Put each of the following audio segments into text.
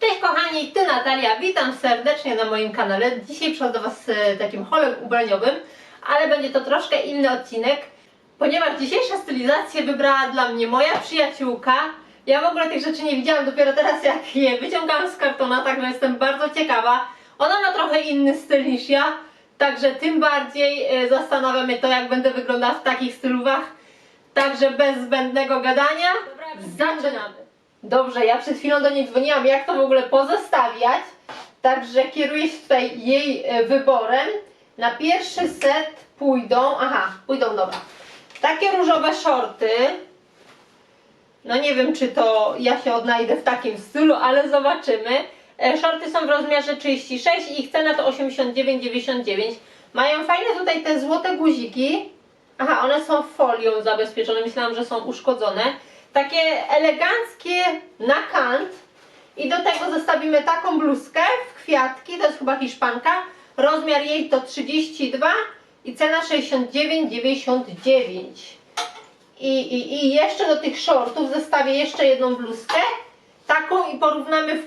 Cześć kochani, ty Natalia, witam serdecznie na moim kanale. Dzisiaj przychodzę do Was z takim holem ubraniowym, ale będzie to troszkę inny odcinek, ponieważ dzisiejsze stylizacje wybrała dla mnie moja przyjaciółka. Ja w ogóle tych rzeczy nie widziałam dopiero teraz jak je wyciągałam z kartona, także jestem bardzo ciekawa. Ona ma trochę inny styl niż ja, także tym bardziej e, zastanawia mnie to jak będę wyglądała w takich stylówach. Także bez zbędnego gadania, zaczynamy. Dobrze, ja przed chwilą do niej dzwoniłam, jak to w ogóle pozestawiać. Także kieruję się tutaj jej e, wyborem. Na pierwszy set pójdą, aha, pójdą, dobra. Takie różowe shorty. No nie wiem, czy to ja się odnajdę w takim stylu, ale zobaczymy. E, Shorty są w rozmiarze 36 i ich cena to 89,99. Mają fajne tutaj te złote guziki. Aha, one są folią zabezpieczone. Myślałam, że są uszkodzone. Takie eleganckie na kant. I do tego zestawimy taką bluzkę w kwiatki. To jest chyba hiszpanka. Rozmiar jej to 32 i cena 69,99. I, i, I jeszcze do tych shortów zestawię jeszcze jedną bluzkę. Taką i porównamy, y,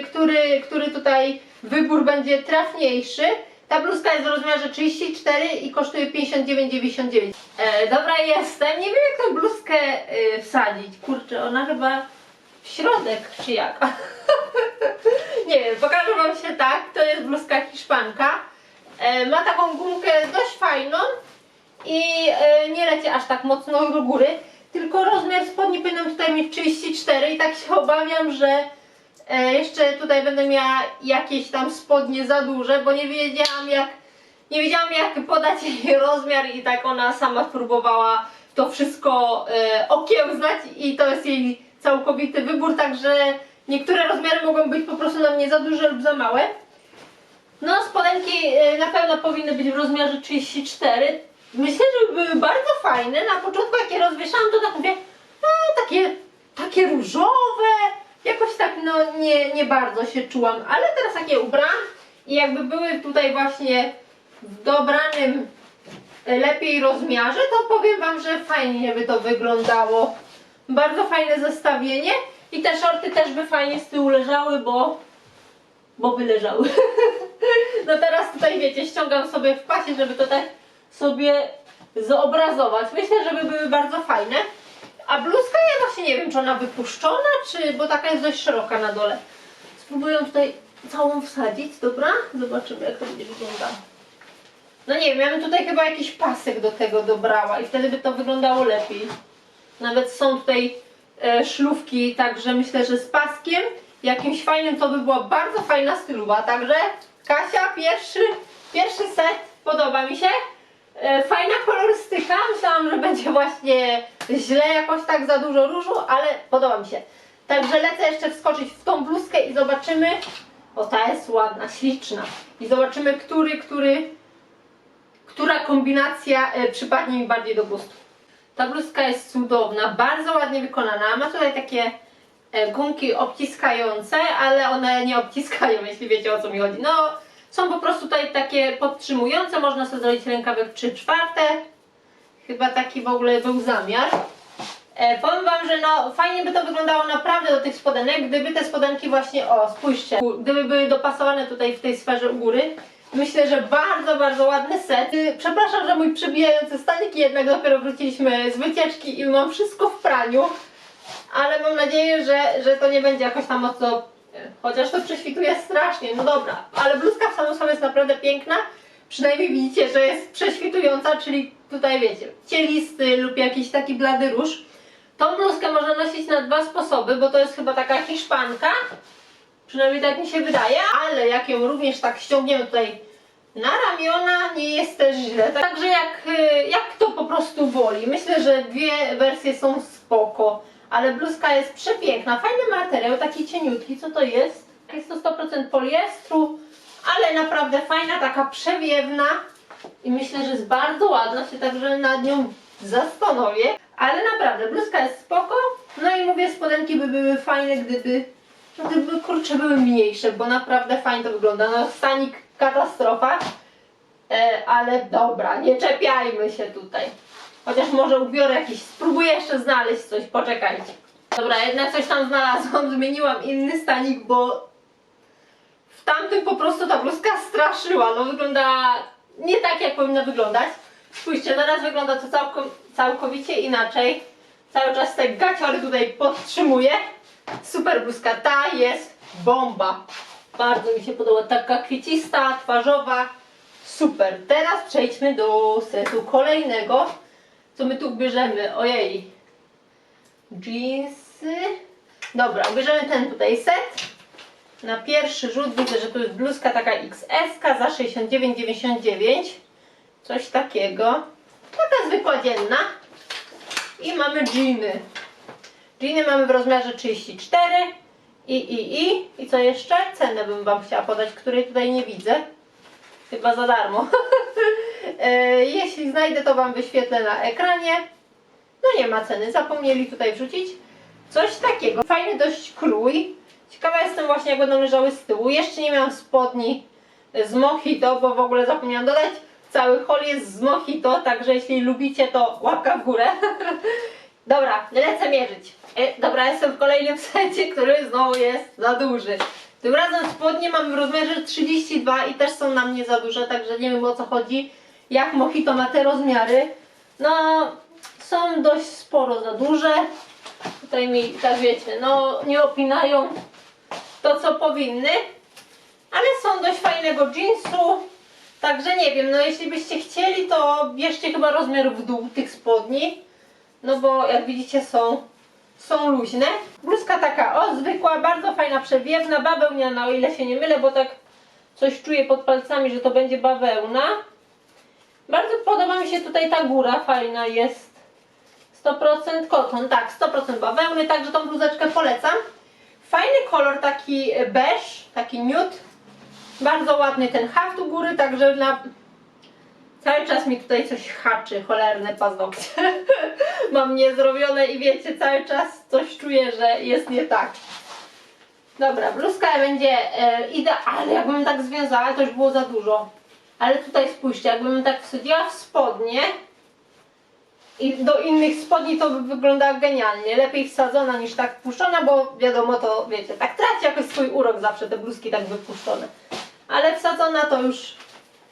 który, który tutaj wybór będzie trafniejszy. Ta bluzka jest w rozmiarze 34 i kosztuje 59,99. E, dobra, jestem. Nie wiem jak tę bluzkę y, wsadzić. Kurczę, ona chyba w środek czy jak? nie wiem, pokażę Wam się tak. To jest bluzka hiszpanka. E, ma taką gumkę dość fajną i e, nie leci aż tak mocno do góry, tylko rozmiar spodni powinien tutaj mieć 34 i tak się obawiam, że jeszcze tutaj będę miała jakieś tam spodnie za duże, bo nie wiedziałam jak nie wiedziałam jak podać jej rozmiar i tak ona sama próbowała to wszystko e, okiełznać i to jest jej całkowity wybór, także niektóre rozmiary mogą być po prostu na mnie za duże lub za małe. No, spodenki e, na pewno powinny być w rozmiarze 34. Myślę, że były bardzo fajne. Na początku jak je rozwieszałam, to tak mówię, a, takie, takie różowe. Jakoś tak, no nie, nie bardzo się czułam. Ale teraz jak je ubrałam i jakby były tutaj właśnie w dobranym e, lepiej rozmiarze, to powiem Wam, że fajnie by to wyglądało. Bardzo fajne zestawienie. I te shorty też by fajnie z tyłu leżały, bo bo by leżały. No teraz tutaj wiecie, ściągam sobie w pasie, żeby to tak sobie zobrazować. Myślę, że by były bardzo fajne. A bluzka ja właśnie nie wiem, czy ona wypuszczona, czy bo taka jest dość szeroka na dole. Spróbuję tutaj całą wsadzić, dobra? Zobaczymy jak to będzie wyglądało. No nie wiem, ja bym tutaj chyba jakiś pasek do tego dobrała i wtedy by to wyglądało lepiej. Nawet są tutaj e, szlufki, także myślę, że z paskiem jakimś fajnym to by była bardzo fajna stylowa. Także Kasia, pierwszy, pierwszy set podoba mi się. E, fajna kolorystyka. Myślałam, że będzie właśnie źle, jakoś tak za dużo różu, ale podoba mi się. Także lecę jeszcze wskoczyć w tą bluzkę i zobaczymy. O, ta jest ładna, śliczna. I zobaczymy, który, który, która kombinacja e, przypadnie mi bardziej do gustu. Ta bluzka jest cudowna, bardzo ładnie wykonana. Ma tutaj takie e, gumki obciskające, ale one nie obciskają, jeśli wiecie o co mi chodzi. No, są po prostu tutaj takie podtrzymujące, można sobie zrobić rękawek 3 czwarte. Chyba taki w ogóle był zamiar. E, powiem Wam, że no fajnie by to wyglądało naprawdę do tych spodenek, gdyby te spodenki właśnie, o spójrzcie, gdyby były dopasowane tutaj w tej sferze u góry. Myślę, że bardzo, bardzo ładny set. Y, Przepraszam, że mój przebijający stanik, jednak dopiero wróciliśmy z wycieczki i mam wszystko w praniu. Ale mam nadzieję, że, że to nie będzie jakoś tam mocno. Chociaż to prześwituje strasznie, no dobra. Ale bluzka w samą jest naprawdę piękna. Przynajmniej widzicie, że jest prześwitująca, czyli tutaj wiecie, cielisty lub jakiś taki blady róż. Tą bluzkę można nosić na dwa sposoby, bo to jest chyba taka hiszpanka. Przynajmniej tak mi się wydaje, ale jak ją również tak ściągniemy tutaj na ramiona, nie jest też źle. Także jak, y, jak to po prostu woli. Myślę, że dwie wersje są spoko, ale bluzka jest przepiękna. Fajny materiał, taki cieniutki. Co to jest? Jest to 100% poliestru, ale naprawdę fajna, taka przewiewna. I myślę, że jest bardzo ładna, się także nad nią zastanowię. Ale naprawdę, bluzka jest spoko. No i mówię, spodenki by były fajne, gdyby, no gdyby kurczę były mniejsze, bo naprawdę fajnie to wygląda. No stanik katastrofa. E, ale dobra, nie czepiajmy się tutaj. Chociaż może ubiorę jakiś, spróbuję jeszcze znaleźć coś, poczekajcie. Dobra, jednak coś tam znalazłam, zmieniłam inny stanik, bo w tamtym po prostu ta bluzka straszyła. No wygląda nie tak, jak powinna wyglądać. Spójrzcie, teraz wygląda to całko, całkowicie inaczej. Cały czas te gaciory tutaj podtrzymuję. Super bluzka, ta jest bomba. Bardzo mi się podoba, taka kwiecista, twarzowa. Super. Teraz przejdźmy do setu kolejnego. Co my tu bierzemy? Ojej. Jeansy. Dobra, bierzemy ten tutaj set. Na pierwszy rzut widzę, że tu jest bluzka taka XS za 69,99. Coś takiego. Taka zwykła dzienna. I mamy jeany. Jeany mamy w rozmiarze 34. I, i, i. I co jeszcze? Cenę bym Wam chciała podać, której tutaj nie widzę. Chyba za darmo. E, Jeśli znajdę, to Wam wyświetlę na ekranie. No nie ma ceny, zapomnieli tutaj wrzucić. Coś takiego. Fajny dość krój. Ciekawa jestem właśnie, jak będą leżały z tyłu. Jeszcze nie miałam spodni z Mojito, bo w ogóle zapomniałam dodać. Cały hol jest z Mojito, także jeśli lubicie, to łapka w górę. Dobra, lecę mierzyć. E, dobra, jestem w kolejnym secie, który znowu jest za duży. Tym razem spodnie mam w rozmiarze 32 i też są na mnie za duże, także nie wiem o co chodzi. Jak Mojito ma te rozmiary. No, są dość sporo za duże. Tutaj mi, tak wiecie, no nie opinają to co powinny. Ale są dość fajnego jeansu. Także nie wiem, no jeśli byście chcieli, to bierzcie chyba rozmiar w dół tych spodni. No bo jak widzicie są, są luźne. Bluzka taka o, zwykła, bardzo fajna, przewiewna, bawełniana, o ile się nie mylę, bo tak coś czuję pod palcami, że to będzie bawełna. Bardzo podoba mi się tutaj ta góra, fajna jest. 100% koton, tak, 100% bawełny, także tą bluzeczkę polecam. Fajny kolor, taki beż, taki nude. Bardzo ładny ten haft u góry, także na... Cały czas mi tutaj coś haczy, cholerne paznokcie. Mam niezrobione i wiecie, cały czas coś czuję, że jest nie tak. Dobra, bluzka będzie e, idealna, jakbym tak związała, to już było za dużo. Ale tutaj spójrzcie, jakbym tak wsadziła w spodnie i do innych spodni to by wyglądała genialnie. Lepiej wsadzona niż tak puszczona, bo wiadomo to, wiecie, tak traci jakoś swój urok zawsze te bluzki tak wypuszczone. Ale wsadzona to już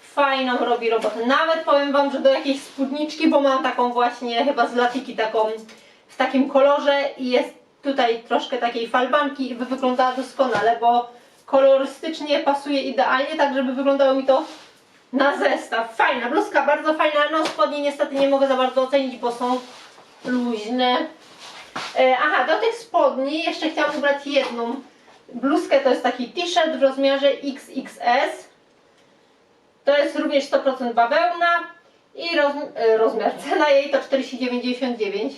fajną robi robotę. Nawet powiem Wam, że do jakiejś spódniczki, bo mam taką właśnie chyba z latiki taką w takim kolorze i jest tutaj troszkę takiej falbanki i by wyglądała doskonale, bo kolorystycznie pasuje idealnie, tak żeby wyglądało mi to na zestaw. Fajna bluzka, bardzo fajna. No spodnie niestety nie mogę za bardzo ocenić, bo są luźne. E, aha, do tych spodni jeszcze chciałam ubrać jedną bluzkę. To jest taki t-shirt w rozmiarze XXS. To jest również 100% bawełna i roz, e, rozmiar. Cena jej to 49,99.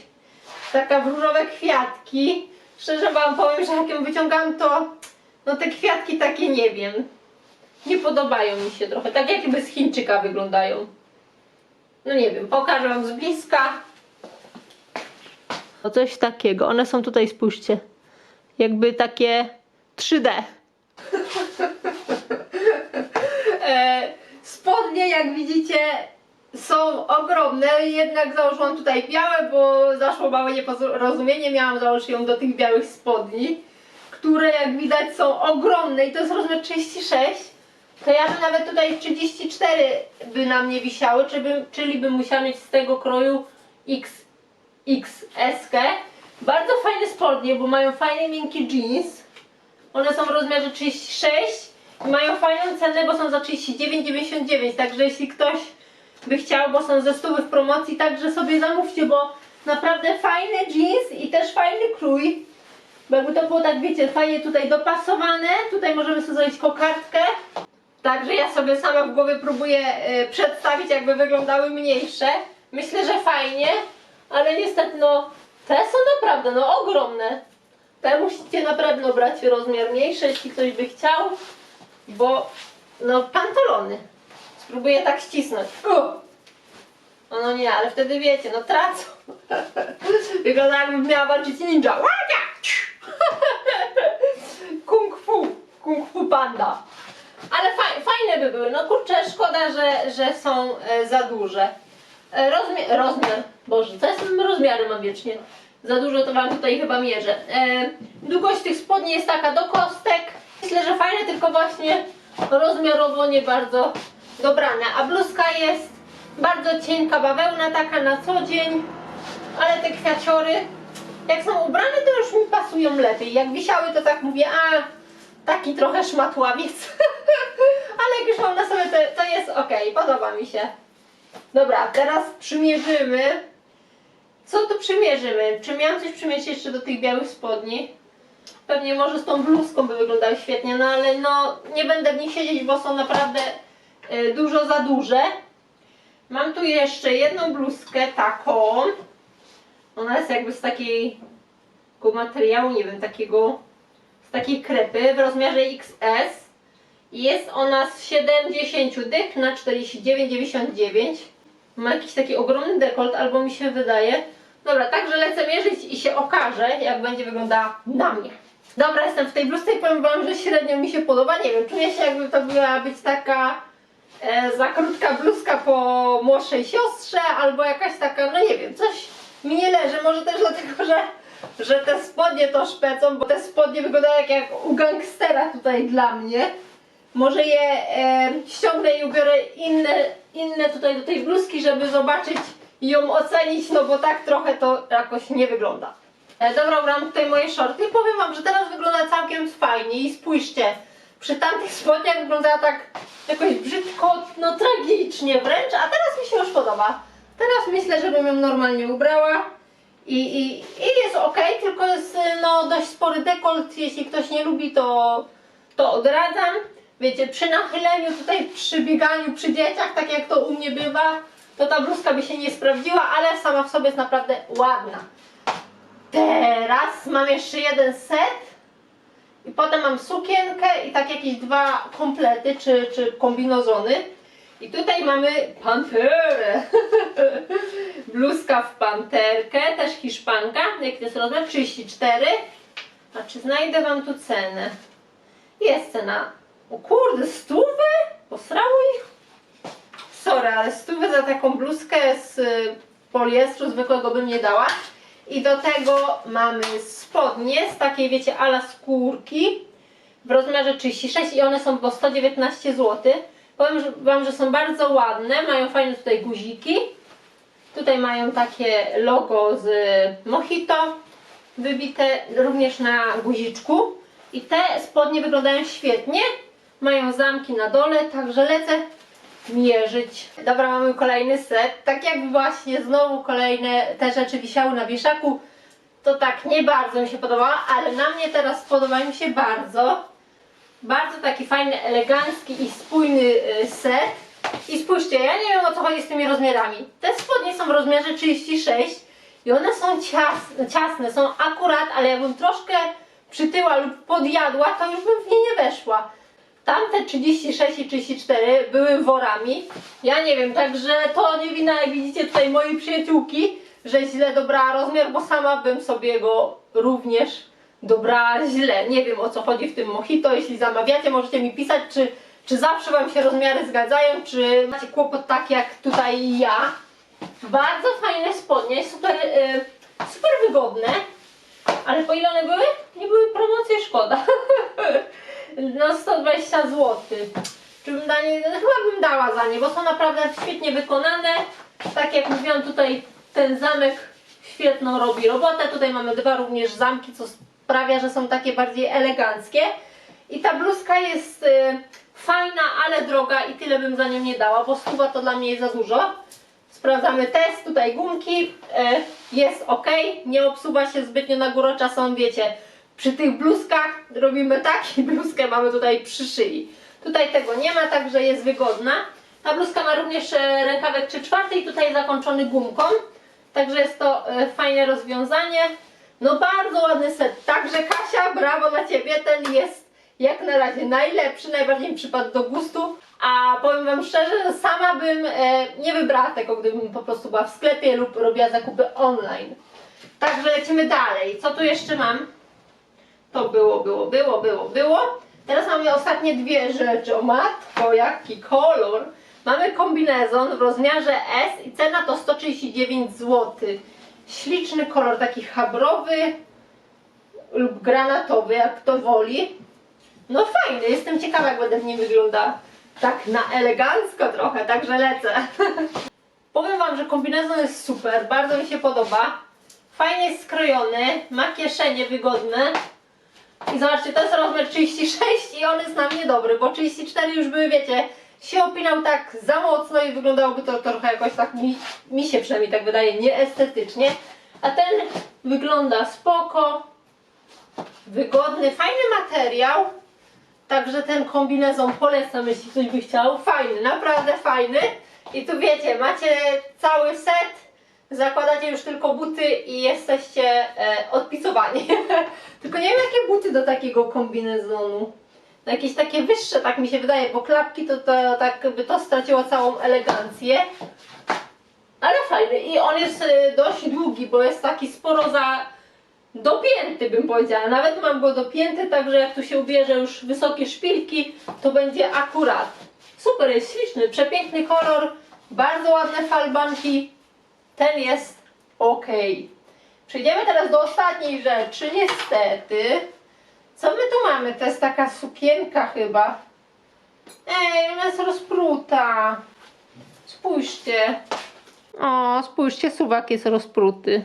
Taka w różowe kwiatki. Szczerze Wam powiem, że jak ją wyciągam, to no te kwiatki takie nie wiem. Nie podobają mi się trochę. Tak jakby z Chińczyka wyglądają. No nie wiem, pokażę Wam z bliska. No coś takiego. One są tutaj, spójrzcie. Jakby takie 3D. e, spodnie, jak widzicie, są ogromne. Jednak założyłam tutaj białe, bo zaszło małe nieporozumienie. Miałam założyć ją do tych białych spodni, które jak widać są ogromne i to jest rozmiar 36. To ja bym nawet tutaj 34 by na mnie wisiały, czyli bym, czyli bym musiała mieć z tego kroju X, XS. -kę. Bardzo fajne spodnie, bo mają fajny miękki jeans. One są w rozmiarze 36 i mają fajną cenę, bo są za 39,99. Także jeśli ktoś by chciał, bo są ze stówy w promocji, także sobie zamówcie, bo naprawdę fajny jeans i też fajny krój. Bo jakby to było tak, wiecie, fajnie tutaj dopasowane. Tutaj możemy sobie zrobić kokardkę. Także ja sobie sama w głowie próbuję e, przedstawić, jakby wyglądały mniejsze. Myślę, że fajnie, ale niestety no, te są naprawdę no ogromne. Te musicie na pewno brać rozmiar mniejszy, jeśli ktoś by chciał, bo no pantalony. Spróbuję tak ścisnąć. No, no nie, ale wtedy wiecie, no tracą. Wygląda jakbym miała walczyć ninja. Kung fu, kung fu panda. Fajne by były. No kurczę, szkoda, że, że są e, za duże. E, Rozmiar, rozmiar, Boże, co ja z tym rozmiarem mam wiecznie? Za dużo to wam tutaj chyba mierzę. E, długość tych spodni jest taka do kostek. Myślę, że fajne, tylko właśnie rozmiarowo nie bardzo dobrane. A bluzka jest bardzo cienka bawełna, taka na co dzień. Ale te kwiaciory, jak są ubrane, to już mi pasują lepiej. Jak wisiały, to tak mówię, a taki trochę szmatławiec. Ale jak już mam na sobie, to, to jest ok, podoba mi się. Dobra, teraz przymierzymy. Co tu przymierzymy? Czy miałam coś przymierzyć jeszcze do tych białych spodni? Pewnie może z tą bluzką by wyglądały świetnie, no ale no nie będę w nich siedzieć, bo są naprawdę y, dużo za duże. Mam tu jeszcze jedną bluzkę taką. Ona jest jakby z takiego materiału, nie wiem, takiego z takiej krepy w rozmiarze XS. Jest ona z 70 dych na 49,99. Ma jakiś taki ogromny dekolt, albo mi się wydaje. Dobra, także lecę mierzyć i się okaże, jak będzie wyglądała na mnie. Dobra, jestem w tej bluzce i powiem wam, że średnio mi się podoba. Nie wiem, czuję się jakby to miała być taka e, za krótka bluzka po młodszej siostrze, albo jakaś taka, no nie wiem, coś mi nie leży. Może też dlatego, że, że te spodnie to szpecą, bo te spodnie wyglądają jak, u gangstera tutaj dla mnie. Może je e, ściągnę i ubiorę inne, inne tutaj do tej bluzki, żeby zobaczyć i ją ocenić, no bo tak trochę to jakoś nie wygląda. E, dobra, ubrałam tutaj moje shorty i powiem wam, że teraz wygląda całkiem fajnie i spójrzcie, przy tamtych spodniach wyglądała tak jakoś brzydko, no tragicznie wręcz, a teraz mi się już podoba. Teraz myślę, żebym ją normalnie ubrała i, i, i jest ok, tylko jest no, dość spory dekolt, jeśli ktoś nie lubi to, to odradzam. Wiecie, przy nachyleniu, tutaj przy bieganiu, przy dzieciach, tak jak to u mnie bywa, to ta bluzka by się nie sprawdziła, ale sama w sobie jest naprawdę ładna. Teraz mam jeszcze jeden set i potem mam sukienkę i tak jakieś dwa komplety czy, czy kombinozony. I tutaj mamy panterę. Bluzka w panterkę, też hiszpanka. Jaki to jest rozmiar? 34. A czy znajdę wam tu cenę? Jest cena. O kurde, stówę? Posrało ich? Sorry, ale stówę za taką bluzkę z y, poliestru zwykłego bym nie dała. I do tego mamy spodnie z takiej, wiecie, ala skórki w rozmiarze 36 i one są po 119 zł. Powiem Wam, że są bardzo ładne, mają fajne tutaj guziki. Tutaj mają takie logo z Mojito wybite również na guziczku. I te spodnie wyglądają świetnie. Mają zamki na dole, także lecę mierzyć. Dobra, mamy kolejny set. Tak jak właśnie znowu kolejne te rzeczy wisiały na wieszaku, to tak nie bardzo mi się podobała, ale na mnie teraz podoba mi się bardzo. Bardzo taki fajny, elegancki i spójny y, set. I spójrzcie, ja nie wiem o co chodzi z tymi rozmiarami. Te spodnie są w rozmiarze 36 i one są ciasne, ciasne są akurat, ale jakbym troszkę przytyła lub podjadła, to już bym w nie nie weszła. Tamte 36 i 34 były worami. Ja nie wiem, także to nie wina, jak widzicie tutaj mojej przyjaciółki, że źle dobrała rozmiar, bo sama bym sobie go również dobrała źle. Nie wiem o co chodzi w tym mojito. Jeśli zamawiacie, możecie mi pisać, czy, czy zawsze Wam się rozmiary zgadzają, czy macie kłopot tak jak tutaj ja. Bardzo fajne spodnie, super, y, super wygodne. Ale po ile one były? Nie były promocje, szkoda. No 120 zł. Czy bym nie, no chyba bym dała za nie, bo są naprawdę świetnie wykonane. Tak jak mówiłam, tutaj ten zamek świetną robi robotę. Tutaj mamy dwa również zamki, co sprawia, że są takie bardziej eleganckie. I ta bluzka jest y, fajna, ale droga i tyle bym za nią nie dała, bo stuwa to dla mnie jest za dużo. Sprawdzamy test, tutaj gumki, e, jest ok, nie obsuwa się zbytnio na górę, czasem wiecie, przy tych bluzkach robimy tak i bluzkę mamy tutaj przy szyi. Tutaj tego nie ma, także jest wygodna. Ta bluzka ma również e, rękawek 3 czwarte i tutaj zakończony gumką, także jest to e, fajne rozwiązanie. No bardzo ładny set, także Kasia, brawo dla Ciebie, ten jest jak na razie najlepszy, najbardziej mi przypadł do gustu. A powiem Wam szczerze, że sama bym e, nie wybrała tego, gdybym po prostu była w sklepie lub robiła zakupy online. Także lecimy dalej. Co tu jeszcze mam? To było, było, było, było, było. Teraz mamy ostatnie dwie rzeczy. O matko, jaki kolor. Mamy kombinezon w rozmiarze S i cena to 139 zł. Śliczny kolor, taki chabrowy lub granatowy, jak kto woli. No fajny, jestem ciekawa jak będę w nim. Tak na elegancko trochę, także lecę. Powiem Wam, że kombinezon jest super, bardzo mi się podoba. Fajnie jest skrojony, ma kieszenie wygodne. I zobaczcie, to jest rozmiar 36 i on jest na mnie dobry, bo 34 już były, wiecie, się opinał tak za mocno i wyglądałoby to trochę jakoś tak, mi, mi się przynajmniej tak wydaje, nieestetycznie. A ten wygląda spoko, wygodny, fajny materiał. Także ten kombinezon polecam, jeśli ktoś by chciał. Fajny, naprawdę fajny. I tu wiecie, macie cały set, zakładacie już tylko buty i jesteście e, odpisowani. tylko nie wiem jakie buty do takiego kombinezonu. No Jakieś takie wyższe, tak mi się wydaje, bo klapki to, to tak by to straciło całą elegancję. Ale fajny i on jest e, dość długi, bo jest taki sporo za dopięty bym powiedziała. Nawet mam go dopięty, także jak tu się ubierze już wysokie szpilki, to będzie akurat. Super, jest śliczny, przepiękny kolor, bardzo ładne falbanki. Ten jest ok. Przejdziemy teraz do ostatniej rzeczy, niestety. Co my tu mamy? To jest taka sukienka chyba. Ej, ona jest rozpruta. Spójrzcie. O, spójrzcie, suwak jest rozpruty.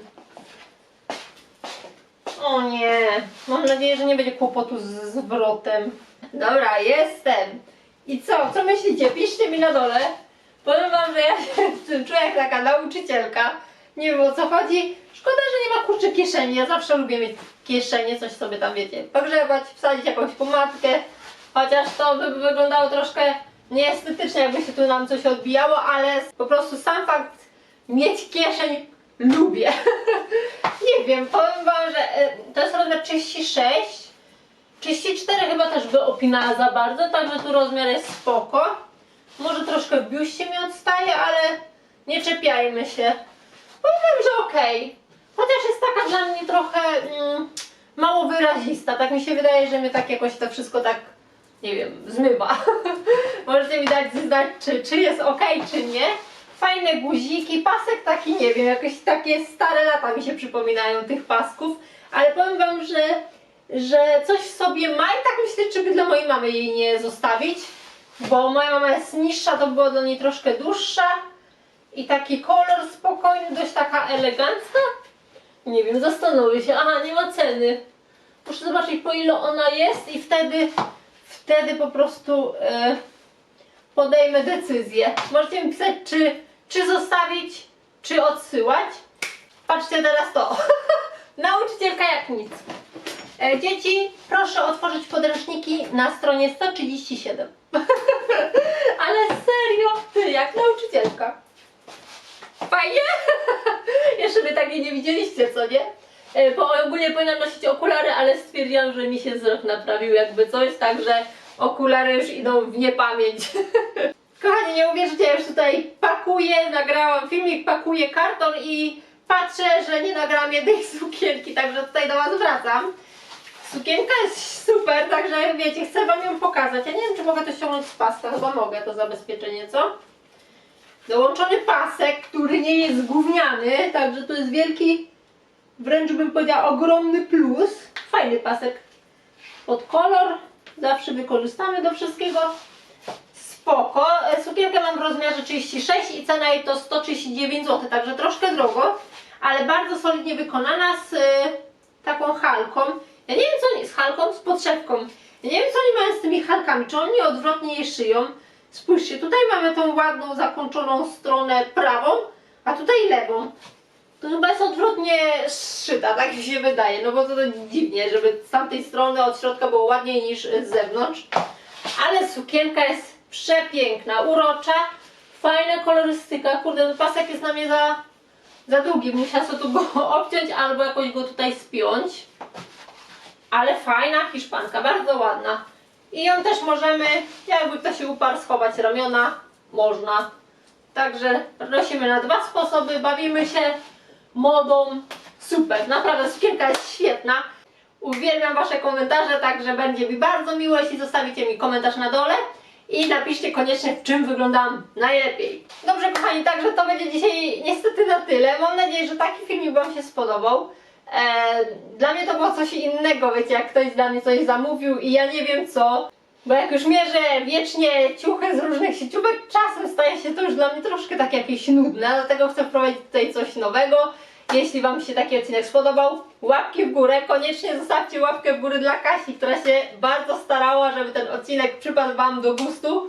O nie, mam nadzieję, że nie będzie kłopotu z zwrotem. Dobra, jestem. I co? Co myślicie? Piszcie mi na dole. Powiem wam, że ja się czuję jak taka nauczycielka. Nie wiem o co chodzi. Szkoda, że nie ma kurczę kieszeni. Ja zawsze lubię mieć kieszenie, coś sobie tam wiecie, pogrzebać, wsadzić jakąś pomadkę. Chociaż to by wyglądało troszkę nieestetycznie, jakby się tu nam coś odbijało, ale po prostu sam fakt mieć kieszeń lubię. nie wiem, powiem wam, że e, to jest rozmiar 36. 34 chyba też by opinała za bardzo, także tu rozmiar jest spoko. Może troszkę w biuście mi odstaje, ale nie czepiajmy się. Powiem, że okej. Chociaż jest taka dla mnie trochę mm, mało wyrazista. Tak mi się wydaje, że mnie tak jakoś to wszystko tak, nie wiem, zmywa. Możecie mi dać znać, czy, czy jest ok, czy nie. Fajne guziki, pasek taki, nie wiem, jakieś takie stare lata mi się przypominają tych pasków. Ale powiem wam, że, że coś w sobie ma i tak myślę, czy by dla mojej mamy jej nie zostawić. Bo moja mama jest niższa, to było do niej troszkę dłuższa. I taki kolor spokojny, dość taka elegancka. Nie wiem, zastanowię się. Aha, nie ma ceny. Muszę zobaczyć po ile ona jest i wtedy, wtedy po prostu e, podejmę decyzję. Możecie mi pisać, czy, czy zostawić, czy odsyłać. Patrzcie teraz to. Nauczycielka jak nic. E, dzieci, proszę otworzyć podręczniki na stronie 137. Ale serio, ty jak nauczycielka. Fajnie? Jeszcze wy takiej nie widzieliście, co nie? E, Bo ogólnie powinnam nosić okulary, ale stwierdziłam, że mi się wzrok naprawił jakby coś, także okulary już idą w niepamięć. Kochani, nie uwierzycie, ja już tutaj pakuję, nagrałam filmik, pakuję karton i patrzę, że nie nagrałam jednej sukienki, także tutaj do Was wracam. Sukienka jest super, także wiecie, chcę Wam ją pokazać. Ja nie wiem, czy mogę to ściągnąć z paska, chyba mogę to zabezpieczenie, co? Dołączony pasek, który nie jest gówniany, także to jest wielki, wręcz bym powiedziała ogromny plus. Fajny pasek pod kolor, zawsze wykorzystamy do wszystkiego. Spoko. Sukienkę mam w rozmiarze 36 i cena jej to 139 zł, także troszkę drogo, ale bardzo solidnie wykonana z e, taką halką. Ja nie wiem co oni, z halką, z podszewką. Ja nie wiem co oni mają z tymi halkami, czy oni odwrotnie je szyją. Spójrzcie, tutaj mamy tą ładną, zakończoną stronę prawą, a tutaj lewą. To chyba jest odwrotnie zszyta, tak mi się wydaje, no bo to, to dziwnie, żeby z tamtej strony od środka było ładniej niż z zewnątrz. Ale sukienka jest przepiękna, urocza, fajna kolorystyka. Kurde, ten pasek jest na mnie za, za długi, musiała sobie tu go obciąć albo jakoś go tutaj spiąć. Ale fajna hiszpanka, bardzo ładna. I ją też możemy, jakby ktoś się uparł, schować ramiona, można. Także nosimy na dwa sposoby, bawimy się modą. Super, naprawdę sukienka jest świetna. Uwielbiam Wasze komentarze, także będzie mi bardzo miło, jeśli zostawicie mi komentarz na dole. i napiszcie koniecznie, w czym wyglądam najlepiej. Dobrze, kochani, także to będzie dzisiaj niestety na tyle. Mam nadzieję, że taki filmik Wam się spodobał. E, dla mnie to było coś innego, wiecie, jak ktoś dla mnie coś zamówił i ja nie wiem co. Bo jak już mierzę wiecznie ciuchy z różnych sieciówek, czasem staje się to już dla mnie troszkę tak jakieś nudne, dlatego chcę wprowadzić tutaj coś nowego. Jeśli Wam się taki odcinek spodobał, łapki w górę, koniecznie zostawcie łapkę w górę dla Kasi, która się bardzo starała, żeby ten odcinek przypadł Wam do gustu.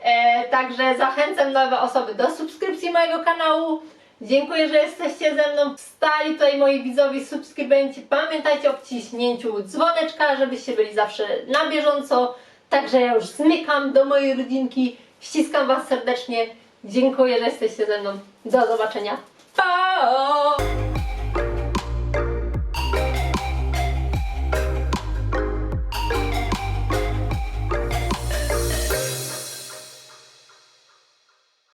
E, także zachęcam nowe osoby do subskrypcji mojego kanału. Dziękuję, że jesteście ze mną. Stali tutaj moi widzowie, subskrybenci. Pamiętajcie o wciśnięciu dzwoneczka, żebyście byli zawsze na bieżąco. Także ja już zmykam do mojej rodzinki. Ściskam Was serdecznie. Dziękuję, że jesteście ze mną. Do zobaczenia. Pa!